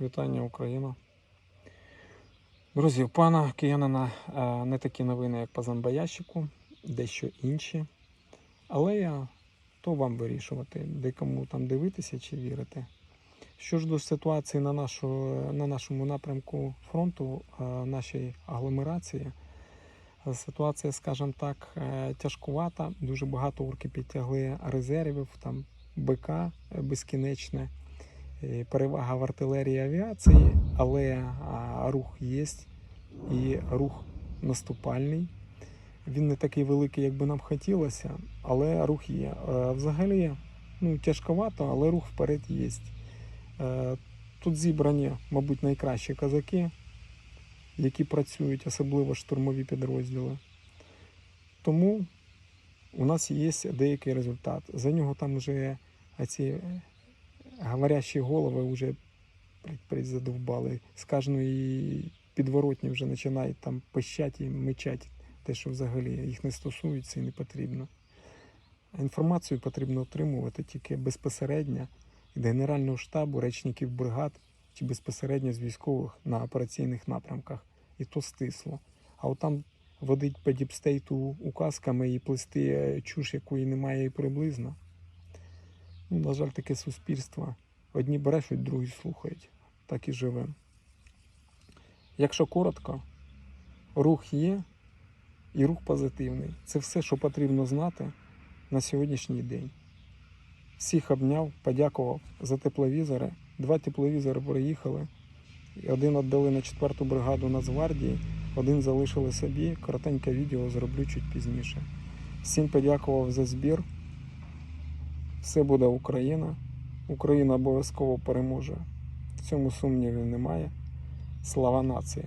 Вітання Україна. Друзі, у пана киянина е, не такі новини, як по зомбоящику, дещо інші. Але я то вам вирішувати, де кому там дивитися чи вірити. Що ж до ситуації на, нашу, на нашому напрямку фронту, е, нашій агломерації, ситуація, скажімо так, е, тяжкувата. Дуже багато орки підтягли резервів, там БК безкінечне. Е, перевага в артилерії авіації, але рух є і рух наступальний. Він не такий великий, як би нам хотілося, але рух є. Е, Взагалі, ну, тяжковато, але рух вперед є. Е, Тут зібрані, мабуть, найкращі казаки, які працюють, особливо штурмові підрозділи. Тому у нас є деякий результат. За нього там вже ці говорящі голови вже призадовбали. З кожної підворотні вже починають там пищать і мичать те, що взагалі їх не стосується і не потрібно. Інформацію потрібно отримувати тільки безпосередньо від Генерального штабу, речників бригад чи безпосередньо з військових на операційних напрямках. І то стисло. А от там водить по діпстейту указками і плести е, чуш, якої немає і приблизно. Ну, на жаль, таке суспільство. Одні брешуть, другі слухають. Так і живемо. Якщо коротко, рух є і рух позитивний. Це все, що потрібно знати на сьогоднішній день. Всіх обняв, подякував за тепловізори. Два тепловізори приїхали. Один віддали на 4-ту бригаду Нацгвардії, один залишили собі. Коротеньке відео зроблю чуть пізніше. Всім подякував за збір. Все буде Україна. Україна обов'язково переможе. В цьому сумнівів немає. Слава нації!